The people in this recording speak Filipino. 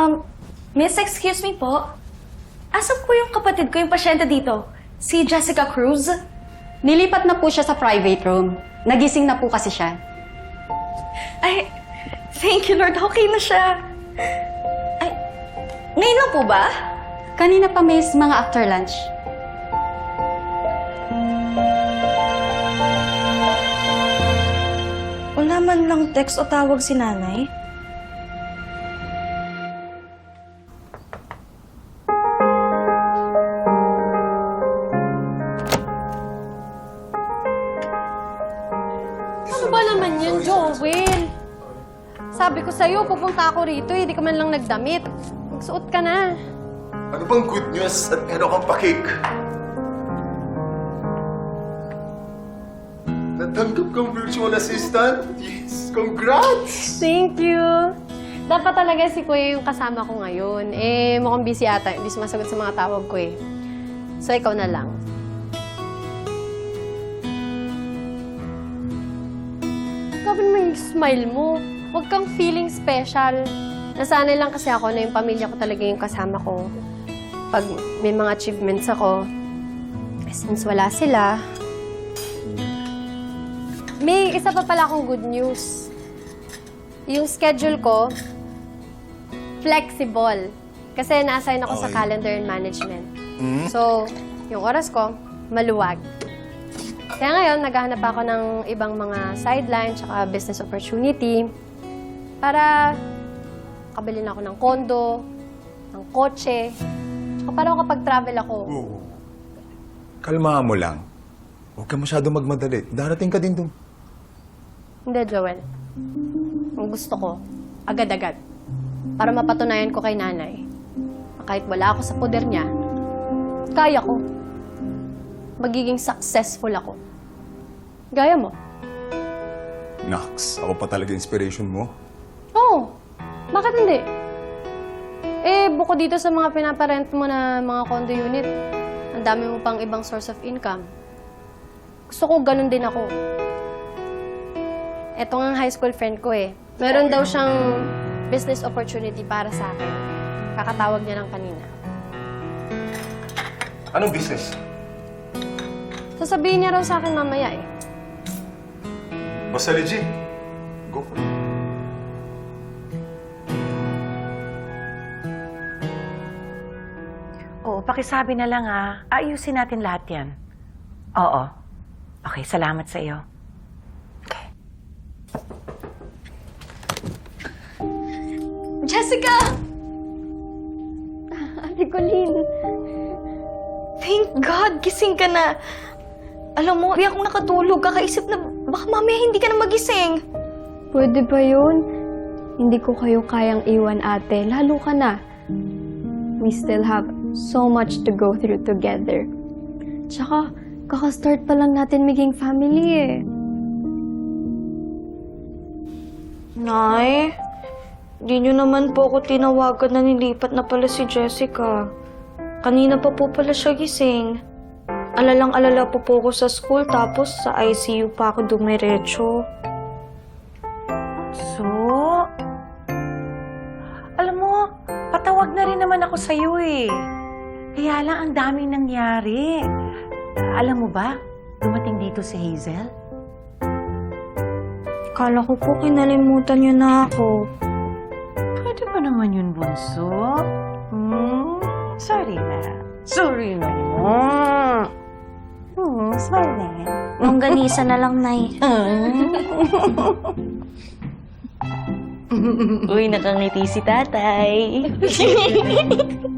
Um, miss, excuse me po. Asan po yung kapatid ko yung pasyente dito? Si Jessica Cruz? Nilipat na po siya sa private room. Nagising na po kasi siya. Ay, thank you Lord. Okay na siya. Ay, ngayon lang po ba? Kanina pa miss, mga after lunch. Wala man lang text o tawag si nanay. Naman yan, Joel? Sabi ko sa'yo, pupunta ako rito, hindi ka man lang nagdamit. Magsuot ka na. Ano bang good news at meron kang pakik? Natanggap kang virtual assistant? Yes! Congrats! Thank you. Dapat talaga si Kuya yung kasama ko ngayon. Eh, mukhang busy ata. Hindi sumasagot sa mga tawag ko eh. So, ikaw na lang. Grabe naman yung smile mo. Huwag kang feeling special. Nasanay lang kasi ako na yung pamilya ko talaga yung kasama ko. Pag may mga achievements ako, eh, since wala sila, may isa pa pala akong good news. Yung schedule ko, flexible. Kasi na-assign ako sa Okay. calendar and management. So, yung oras ko, maluwag. Kaya ngayon, naghahanap ako ng ibang mga sideline tsaka business opportunity para kabilin ako ng kondo, ng kotse, tsaka para makapag-travel ako. Oo. Kalmahan mo lang. Huwag ka masyado magmadali. Darating ka din doon. Hindi, Joel. Ang gusto ko, agad-agad. Para mapatunayan ko kay nanay na kahit wala ako sa poder niya, kaya ko. Magiging successful ako. Gaya mo. Nox, ako pa talaga inspiration mo. Oo. Bakit hindi? Eh, buko dito sa mga pinaparent mo na mga condo unit, ang dami mo pang ibang source of income. Gusto ko ganun din ako. Ito nga ang high school friend ko eh. Meron daw siyang business opportunity para sa akin. Kakatawag niya lang kanina. Anong business? Sasabihin niya raw sa akin mamaya eh. Basta legit. Go for it. Oo, pakisabi na lang ah. Ayusin natin lahat yan. Oo. Okay, salamat sa iyo. Jessica! Ate Colleen. Thank God, gising ka na. Alam mo, di akong nakatulog. Kakaisip na baka mamaya hindi ka na magising. Pwede ba yun? Hindi ko kayo kayang iwan ate, lalo ka na. We still have so much to go through together. Tsaka, kakastart pa lang natin maging family eh. Nay, di nyo naman po ako tinawagan na nilipat na pala si Jessica. Kanina pa po pala siya gising. Alalang-alala po po ako sa school tapos sa ICU pa ako dumiretso. So, alam mo, patawag na rin naman ako sa iyo eh. Kaya lang ang daming nangyari. Alam mo ba, dumating dito si Hazel? Kala ko po kinalimutan niyo na ako. Pwede ba naman yun, Bunso? Hmm? Sorry na. Sorry na. Sorry na. Longganisa na lang, Nay. Uy, nakangiti si tatay.